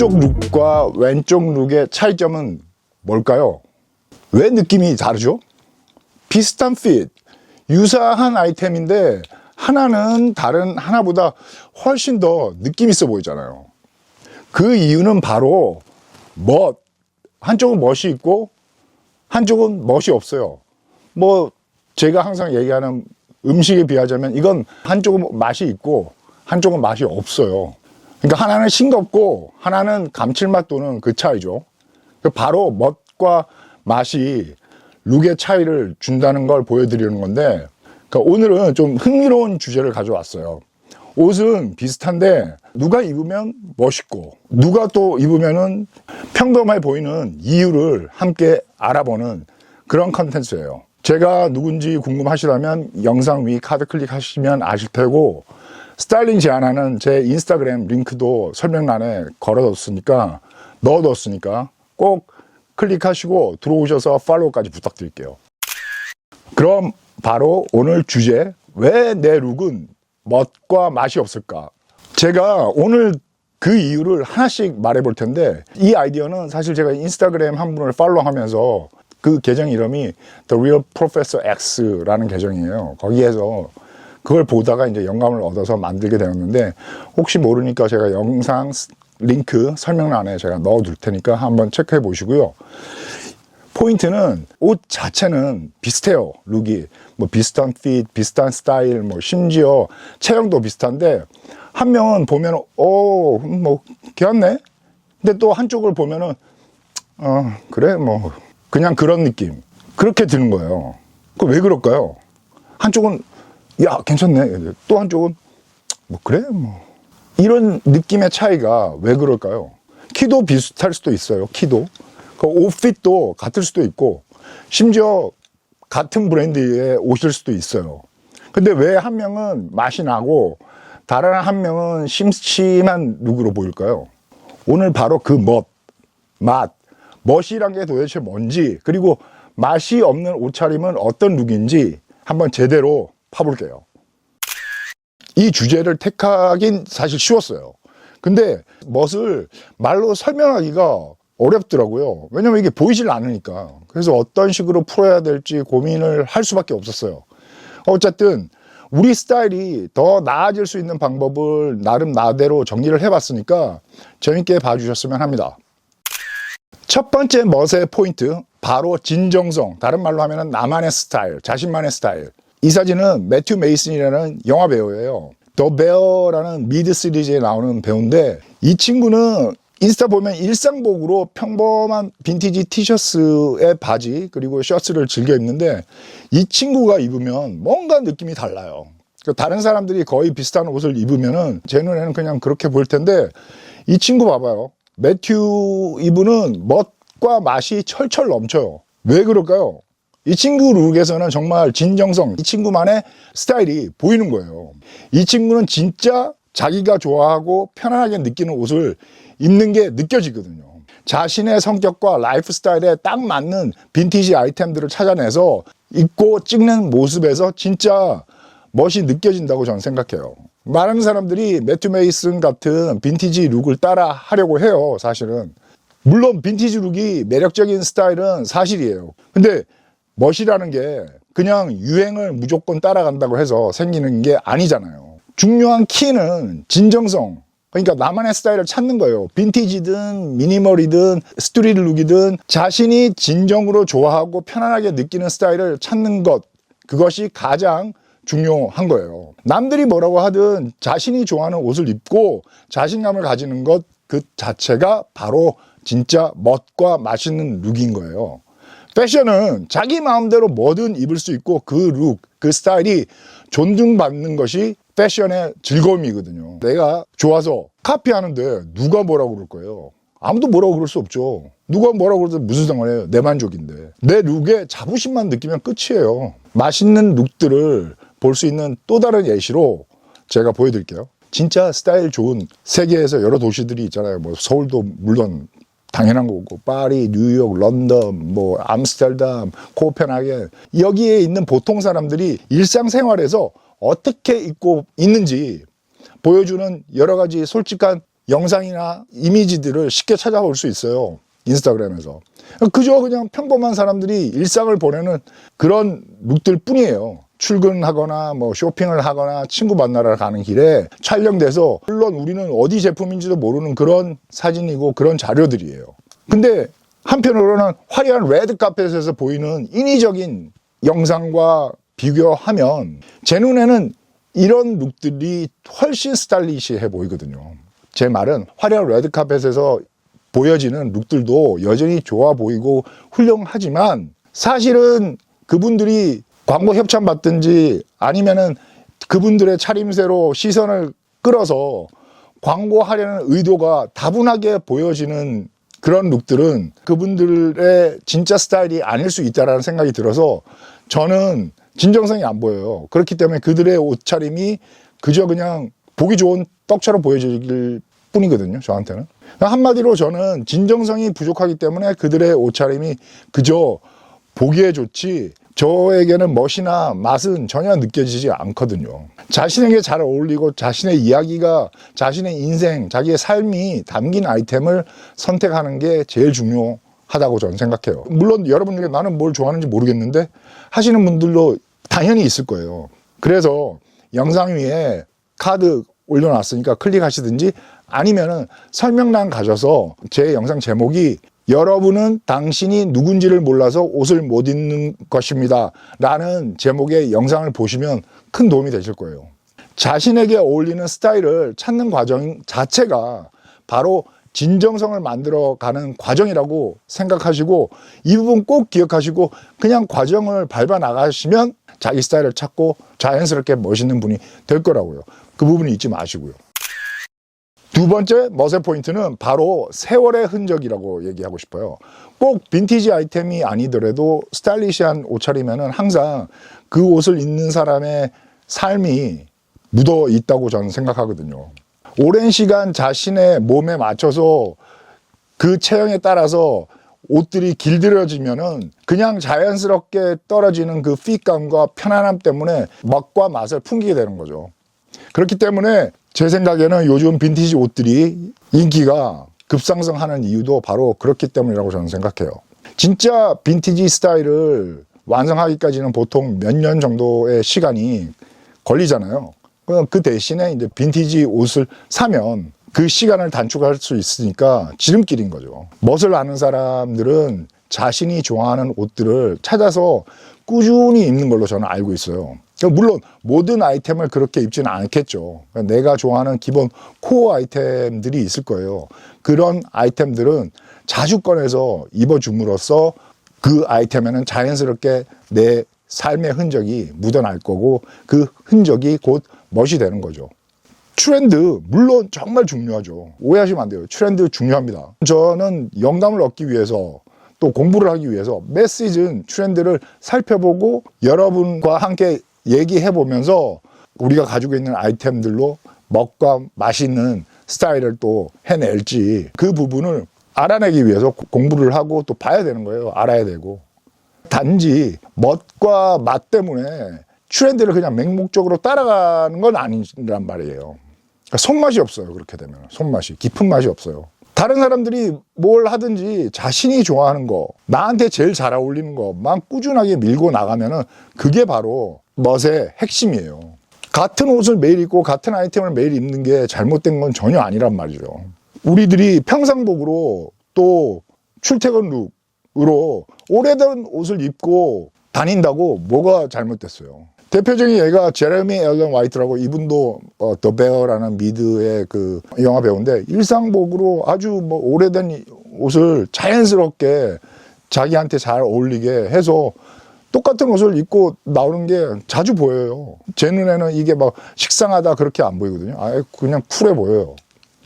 오른쪽 룩과 왼쪽 룩의 차이점은 뭘까요? 왜 느낌이 다르죠? 비슷한 핏, 유사한 아이템인데 하나는 다른 하나보다 훨씬 더 느낌 있어 보이잖아요. 그 이유는 바로 멋. 한쪽은 멋이 있고 한쪽은 멋이 없어요. 뭐 제가 항상 얘기하는 음식에 비하자면 이건 한쪽은 맛이 있고 한쪽은 맛이 없어요. 그러니까 하나는 싱겁고 하나는 감칠맛 도는 그 차이죠. 그 바로 멋과 맛이 룩의 차이를 준다는 걸 보여드리는 건데 그러니까 오늘은 좀 흥미로운 주제를 가져왔어요. 옷은 비슷한데 누가 입으면 멋있고 누가 또 입으면은 평범해 보이는 이유를 함께 알아보는 그런 컨텐츠예요. 제가 누군지 궁금하시다면 영상 위 카드 클릭하시면 아실 테고 스타일링 제안하는 제 인스타그램 링크도 설명란에 걸어뒀으니까 넣어뒀으니까 꼭 클릭하시고 들어오셔서 팔로우까지 부탁드릴게요. 그럼 바로 오늘 주제 왜 내 룩은 멋과 맛이 없을까? 제가 오늘 그 이유를 하나씩 말해 볼 텐데 이 아이디어는 사실 제가 인스타그램 한 분을 팔로우하면서 그 계정 이름이 The Real Professor X라는 계정이에요. 거기에서 그걸 보다가 이제 영감을 얻어서 만들게 되었는데 혹시 모르니까 제가 영상 링크 설명란에 제가 넣어 둘 테니까 한번 체크해 보시고요. 포인트는 옷 자체는 비슷해요. 룩이 뭐 비슷한 핏, 비슷한 스타일, 뭐 심지어 체형도 비슷한데 한 명은 보면 어뭐 귀엽네. 근데 또 한쪽을 보면은 어 그래 뭐 그냥 그런 느낌 그렇게 드는 거예요. 그 왜 그럴까요? 한쪽은 야 괜찮네. 또 한쪽은 뭐 그래 뭐 이런 느낌의 차이가 왜 그럴까요? 키도 비슷할 수도 있어요. 키도 그 옷핏도 같을 수도 있고 심지어 같은 브랜드의 옷일 수도 있어요. 근데 왜 한 명은 맛이 나고 다른 한 명은 심심한 룩으로 보일까요? 오늘 바로 그 멋, 맛, 멋이란 게 도대체 뭔지 그리고 맛이 없는 옷차림은 어떤 룩인지 한번 제대로 파볼게요. 이 주제를 택하긴 사실 쉬웠어요. 근데 멋을 말로 설명하기가 어렵더라고요. 왜냐면 이게 보이질 않으니까. 그래서 어떤 식으로 풀어야 될지 고민을 할 수밖에 없었어요. 어쨌든 우리 스타일이 더 나아질 수 있는 방법을 나름 나대로 정리를 해봤으니까 재밌게 봐주셨으면 합니다. 첫 번째 멋의 포인트 바로 진정성 다른 말로 하면 나만의 스타일 자신만의 스타일 이 사진은 매튜 메이슨이라는 영화 배우예요 더 베어라는 미드 시리즈에 나오는 배우인데 이 친구는 인스타 보면 일상복으로 평범한 빈티지 티셔츠에 바지 그리고 셔츠를 즐겨 입는데 이 친구가 입으면 뭔가 느낌이 달라요 그 다른 사람들이 거의 비슷한 옷을 입으면은 제 눈에는 그냥 그렇게 보일 텐데 이 친구 봐봐요 매튜 이분은 멋과 맛이 철철 넘쳐요. 왜 그럴까요? 이 친구 룩에서는 정말 진정성, 이 친구만의 스타일이 보이는 거예요. 이 친구는 진짜 자기가 좋아하고 편안하게 느끼는 옷을 입는 게 느껴지거든요. 자신의 성격과 라이프 스타일에 딱 맞는 빈티지 아이템들을 찾아내서 입고 찍는 모습에서 진짜 멋이 느껴진다고 저는 생각해요. 많은 사람들이 매튜 메이슨 같은 빈티지 룩을 따라 하려고 해요, 사실은. 물론 빈티지 룩이 매력적인 스타일은 사실이에요. 근데 멋이라는 게 그냥 유행을 무조건 따라간다고 해서 생기는 게 아니잖아요. 중요한 키는 진정성. 그러니까 나만의 스타일을 찾는 거예요. 빈티지든 미니멀이든 스트리트 룩이든 자신이 진정으로 좋아하고 편안하게 느끼는 스타일을 찾는 것. 그것이 가장 중요한 거예요. 남들이 뭐라고 하든 자신이 좋아하는 옷을 입고 자신감을 가지는 것 그 자체가 바로 진짜 멋과 맛있는 룩인 거예요. 패션은 자기 마음대로 뭐든 입을 수 있고 그 룩, 그 스타일이 존중받는 것이 패션의 즐거움이거든요. 내가 좋아서 카피하는데 누가 뭐라고 그럴 거예요? 아무도 뭐라고 그럴 수 없죠. 누가 뭐라고 그러든 무슨 상관이에요? 내 만족인데. 내 룩에 자부심만 느끼면 끝이에요. 맛있는 룩들을 볼 수 있는 또 다른 예시로 제가 보여드릴게요. 진짜 스타일 좋은 세계에서 여러 도시들이 있잖아요. 뭐 서울도 물론 당연한 거고 파리, 뉴욕, 런던, 뭐 암스테르담, 코펜하겐 여기에 있는 보통 사람들이 일상생활에서 어떻게 입고 있는지 보여주는 여러 가지 솔직한 영상이나 이미지들을 쉽게 찾아볼 수 있어요. 인스타그램에서. 그저 그냥 평범한 사람들이 일상을 보내는 그런 룩들 뿐이에요. 출근하거나 뭐 쇼핑을 하거나 친구 만나러 가는 길에 촬영돼서 물론 우리는 어디 제품인지도 모르는 그런 사진이고 그런 자료들이에요. 근데 한편으로는 화려한 레드 카펫에서 보이는 인위적인 영상과 비교하면 제 눈에는 이런 룩들이 훨씬 스타일리시해 보이거든요. 제 말은 화려한 레드 카펫에서 보여지는 룩들도 여전히 좋아 보이고 훌륭하지만 사실은 그분들이 광고 협찬 받든지 아니면은 그분들의 차림새로 시선을 끌어서 광고하려는 의도가 다분하게 보여지는 그런 룩들은 그분들의 진짜 스타일이 아닐 수 있다라는 생각이 들어서 저는 진정성이 안 보여요. 그렇기 때문에 그들의 옷차림이 그저 그냥 보기 좋은 떡처럼 보여질 뿐이거든요. 저한테는. 한마디로 저는 진정성이 부족하기 때문에 그들의 옷차림이 그저 보기에 좋지 저에게는 멋이나 맛은 전혀 느껴지지 않거든요. 자신에게 잘 어울리고 자신의 이야기가 자신의 인생, 자기의 삶이 담긴 아이템을 선택하는 게 제일 중요하다고 저는 생각해요. 물론 여러분들이 나는 뭘 좋아하는지 모르겠는데 하시는 분들도 당연히 있을 거예요. 그래서 영상 위에 카드 올려놨으니까 클릭하시든지 아니면은 설명란 가셔서 제 영상 제목이 여러분은 당신이 누군지를 몰라서 옷을 못 입는 것입니다. 라는 제목의 영상을 보시면 큰 도움이 되실 거예요. 자신에게 어울리는 스타일을 찾는 과정 자체가 바로 진정성을 만들어 가는 과정이라고 생각하시고 이 부분 꼭 기억하시고 그냥 과정을 밟아 나가시면 자기 스타일을 찾고 자연스럽게 멋있는 분이 될 거라고요. 그 부분을 잊지 마시고요. 두 번째 멋의 포인트는 바로 세월의 흔적이라고 얘기하고 싶어요. 꼭 빈티지 아이템이 아니더라도 스타일리시한 옷차림에는 항상 그 옷을 입는 사람의 삶이 묻어 있다고 저는 생각하거든요. 오랜 시간 자신의 몸에 맞춰서 그 체형에 따라서 옷들이 길들여지면은 그냥 자연스럽게 떨어지는 그 핏감과 편안함 때문에 맛과 맛을 풍기게 되는 거죠. 그렇기 때문에 제 생각에는 요즘 빈티지 옷들이 인기가 급상승하는 이유도 바로 그렇기 때문이라고 저는 생각해요. 진짜 빈티지 스타일을 완성하기까지는 보통 몇 년 정도의 시간이 걸리잖아요. 그 대신에 이제 빈티지 옷을 사면 그 시간을 단축할 수 있으니까 지름길인 거죠. 멋을 아는 사람들은 자신이 좋아하는 옷들을 찾아서 꾸준히 입는 걸로 저는 알고 있어요. 물론 모든 아이템을 그렇게 입지는 않겠죠. 내가 좋아하는 기본 코어 아이템들이 있을 거예요. 그런 아이템들은 자주 꺼내서 입어줌으로써 그 아이템에는 자연스럽게 내 삶의 흔적이 묻어날 거고 그 흔적이 곧 멋이 되는 거죠. 트렌드 물론 정말 중요하죠. 오해하시면 안 돼요. 트렌드 중요합니다. 저는 영감을 얻기 위해서 또 공부를 하기 위해서 매 시즌 트렌드를 살펴보고 여러분과 함께 얘기해 보면서 우리가 가지고 있는 아이템들로 먹과 맛있는 스타일을 또 해낼지 그 부분을 알아내기 위해서 공부를 하고 또 봐야 되는 거예요. 알아야 되고. 단지 멋과 맛 때문에 트렌드를 그냥 맹목적으로 따라가는 건 아니란 말이에요. 그러니까 손맛이 없어요. 그렇게 되면 손맛이 깊은 맛이 없어요. 다른 사람들이 뭘 하든지 자신이 좋아하는 거, 나한테 제일 잘 어울리는 것만 꾸준하게 밀고 나가면은 그게 바로 멋의 핵심이에요. 같은 옷을 매일 입고 같은 아이템을 매일 입는 게 잘못된 건 전혀 아니란 말이죠. 우리들이 평상복으로 또 출퇴근 룩으로 오래된 옷을 입고 다닌다고 뭐가 잘못됐어요. 대표적인 예가 제레미 앨런 화이트라고 이분도 어, 더 베어라는 미드의 그 영화 배우인데 일상복으로 아주 뭐 오래된 옷을 자연스럽게 자기한테 잘 어울리게 해서 똑같은 옷을 입고 나오는 게 자주 보여요. 제 눈에는 이게 막 식상하다 그렇게 안 보이거든요. 아 그냥 쿨해 보여요.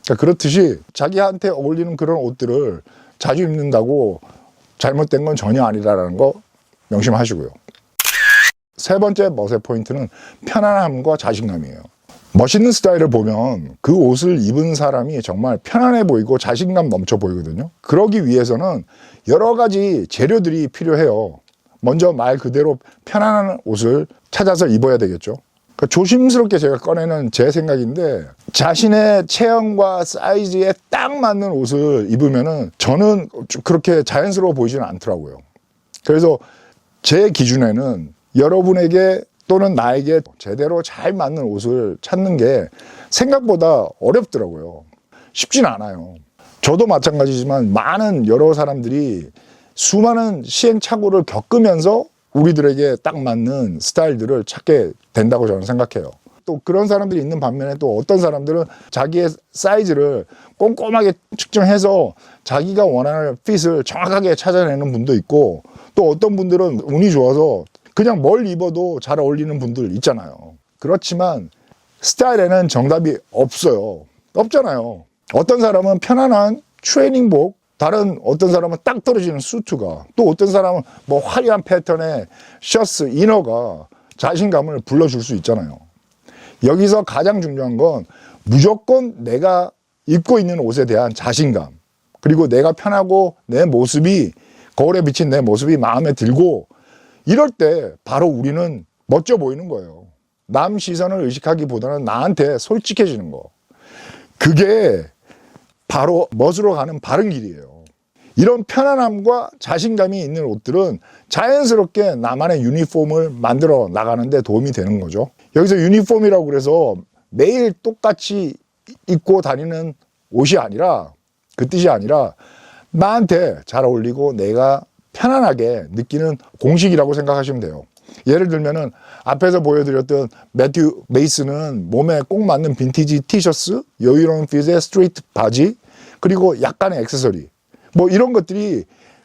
그러니까 그렇듯이 자기한테 어울리는 그런 옷들을 자주 입는다고 잘못된 건 전혀 아니라는 거 명심하시고요. 세 번째 멋의 포인트는 편안함과 자신감이에요. 멋있는 스타일을 보면 그 옷을 입은 사람이 정말 편안해 보이고 자신감 넘쳐 보이거든요. 그러기 위해서는 여러 가지 재료들이 필요해요. 먼저 말 그대로 편안한 옷을 찾아서 입어야 되겠죠. 그러니까 조심스럽게 제가 꺼내는 제 생각인데 자신의 체형과 사이즈에 딱 맞는 옷을 입으면은 저는 좀 그렇게 자연스러워 보이지는 않더라고요. 그래서 제 기준에는 여러분에게 또는 나에게 제대로 잘 맞는 옷을 찾는 게 생각보다 어렵더라고요. 쉽진 않아요. 저도 마찬가지지만 많은 여러 사람들이 수많은 시행착오를 겪으면서 우리들에게 딱 맞는 스타일들을 찾게 된다고 저는 생각해요. 또 그런 사람들이 있는 반면에 또 어떤 사람들은 자기의 사이즈를 꼼꼼하게 측정해서 자기가 원하는 핏을 정확하게 찾아내는 분도 있고 또 어떤 분들은 운이 좋아서 그냥 뭘 입어도 잘 어울리는 분들 있잖아요. 그렇지만 스타일에는 정답이 없어요. 없잖아요. 어떤 사람은 편안한 트레이닝복, 다른 어떤 사람은 딱 떨어지는 수트가, 또 어떤 사람은 뭐 화려한 패턴의 셔츠, 이너가 자신감을 불러줄 수 있잖아요. 여기서 가장 중요한 건 무조건 내가 입고 있는 옷에 대한 자신감, 그리고 내가 편하고 내 모습이 거울에 비친 내 모습이 마음에 들고 이럴 때 바로 우리는 멋져 보이는 거예요. 남 시선을 의식하기보다는 나한테 솔직해지는 거. 그게 바로 멋으로 가는 바른 길이에요. 이런 편안함과 자신감이 있는 옷들은 자연스럽게 나만의 유니폼을 만들어 나가는데 도움이 되는 거죠. 여기서 유니폼이라고 그래서 매일 똑같이 입고 다니는 옷이 아니라 그 뜻이 아니라 나한테 잘 어울리고 내가 편안하게 느끼는 공식이라고 생각하시면 돼요. 예를 들면은 앞에서 보여드렸던 매튜 메이스는 몸에 꼭 맞는 빈티지 티셔츠, 여유로운 핏의 스트레이트 바지, 그리고 약간의 액세서리. 뭐 이런 것들이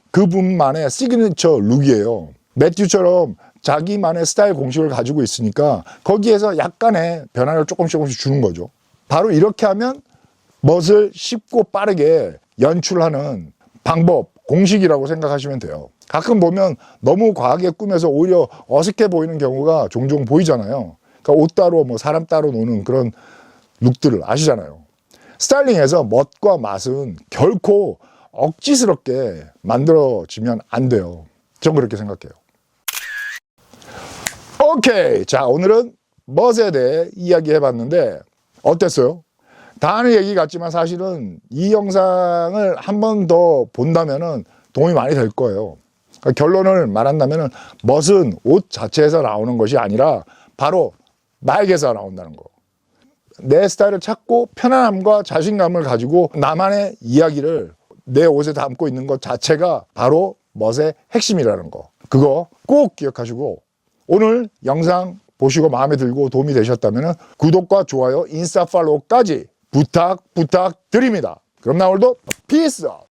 그분만의 시그니처 룩이에요. 매튜처럼 자기만의 스타일 공식을 가지고 있으니까 거기에서 약간의 변화를 조금씩 조금씩 주는 거죠. 바로 이렇게 하면 멋을 쉽고 빠르게 연출하는 방법, 공식이라고 생각하시면 돼요. 가끔 보면 너무 과하게 꾸며서 오히려 어색해 보이는 경우가 종종 보이잖아요. 그러니까 옷 따로 뭐 사람 따로 노는 그런 룩들을 아시잖아요. 스타일링에서 멋과 맛은 결코 억지스럽게 만들어지면 안 돼요. 전 그렇게 생각해요. 오케이. 자, 오늘은 멋에 대해 이야기해 봤는데 어땠어요? 다 아는 얘기 같지만 사실은 이 영상을 한 번 더 본다면은 도움이 많이 될 거예요. 그러니까 결론을 말한다면은 멋은 옷 자체에서 나오는 것이 아니라 바로 나에게서 나온다는 거. 내 스타일을 찾고 편안함과 자신감을 가지고 나만의 이야기를 내 옷에 담고 있는 것 자체가 바로 멋의 핵심이라는 거. 그거 꼭 기억하시고 오늘 영상 보시고 마음에 들고 도움이 되셨다면 구독과 좋아요, 인스타 팔로우까지 부탁 부탁드립니다. 그럼 나 오늘도 피스!